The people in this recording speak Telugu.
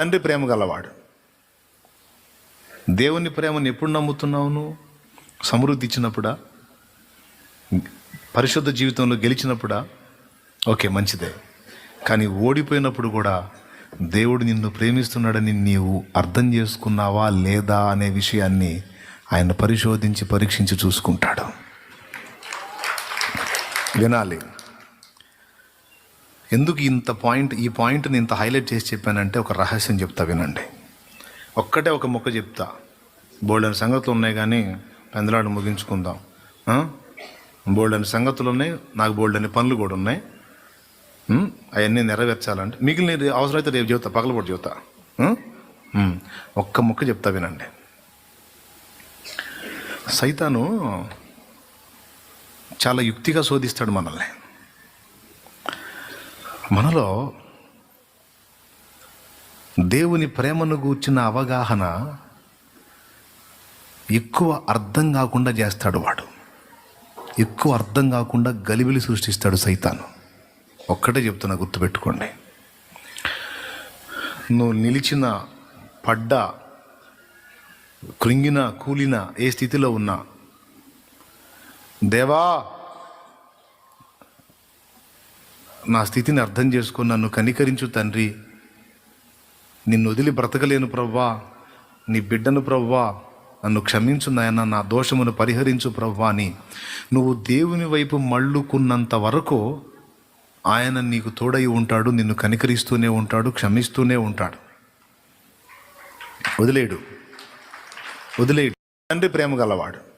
తండ్రి ప్రేమ గలవాడు. దేవుని ప్రేమను ఎప్పుడు నమ్ముతున్నావు నువ్వు? సమృద్ధి ఇచ్చినప్పుడా? పరిశుద్ధ జీవితంలో గెలిచినప్పుడా? ఓకే మంచిదే. కానీ ఓడిపోయినప్పుడు కూడా దేవుడు నిన్ను ప్రేమిస్తున్నాడని నీవు అర్థం చేసుకున్నావా లేదా అనే విషయాన్ని ఆయన పరిశోధించి పరీక్షించి చూసుకుంటాడు. వినాలి. ఎందుకు ఇంత పాయింట్ ఈ పాయింట్ని ఇంత హైలైట్ చేసి చెప్పానంటే ఒక రహస్యం చెప్తా వినండి. ఒక్కటే ఒక మొక్క చెప్తా. బోల్డెన్ సంగతులు ఉన్నాయి కానీ పెందలాడు ముగించుకుందాం. బోల్డెన్ సంగతులు ఉన్నాయి నాకు బోల్డెన్ పనులు కూడా ఉన్నాయి. అవన్నీ నెరవేర్చాలంటే మిగిలిన అవసరమైతే రేపు చెబుతా పగలబడి చెబుతా. ఒక్క మొక్క చెప్తా వినండి. సైతాను చాలా యుక్తిగా శోధిస్తాడు మనల్ని. మనలో దేవుని ప్రేమను గూర్చిన అవగాహన ఎక్కువ అర్థం కాకుండా చేస్తాడు వాడు. ఎక్కువ అర్థం కాకుండా గలిబిలి సృష్టిస్తాడు సైతాను. ఒక్కటే చెప్తున్నా గుర్తుపెట్టుకోండి. నువ్వు నిలిచిన పడ్డ కృంగిన కూలిన ఏ స్థితిలో ఉన్నా దేవా నా స్థితిని అర్థం చేసుకొని నన్ను కనికరించు తండ్రి. నిన్ను వదిలి బ్రతకలేను ప్రవ్వా. నీ బిడ్డను ప్రవ్వా. నన్ను క్షమించు నాయన నా దోషమును పరిహరించు ప్రవ్వా అని. నువ్వు దేవుని వైపు మళ్ళుకున్నంత వరకు ఆయన నీకు తోడై ఉంటాడు నిన్ను కనికరిస్తూనే ఉంటాడు క్షమిస్తూనే ఉంటాడు. వదిలేడు. వదిలేడు. తండ్రి ప్రేమ గలవాడు.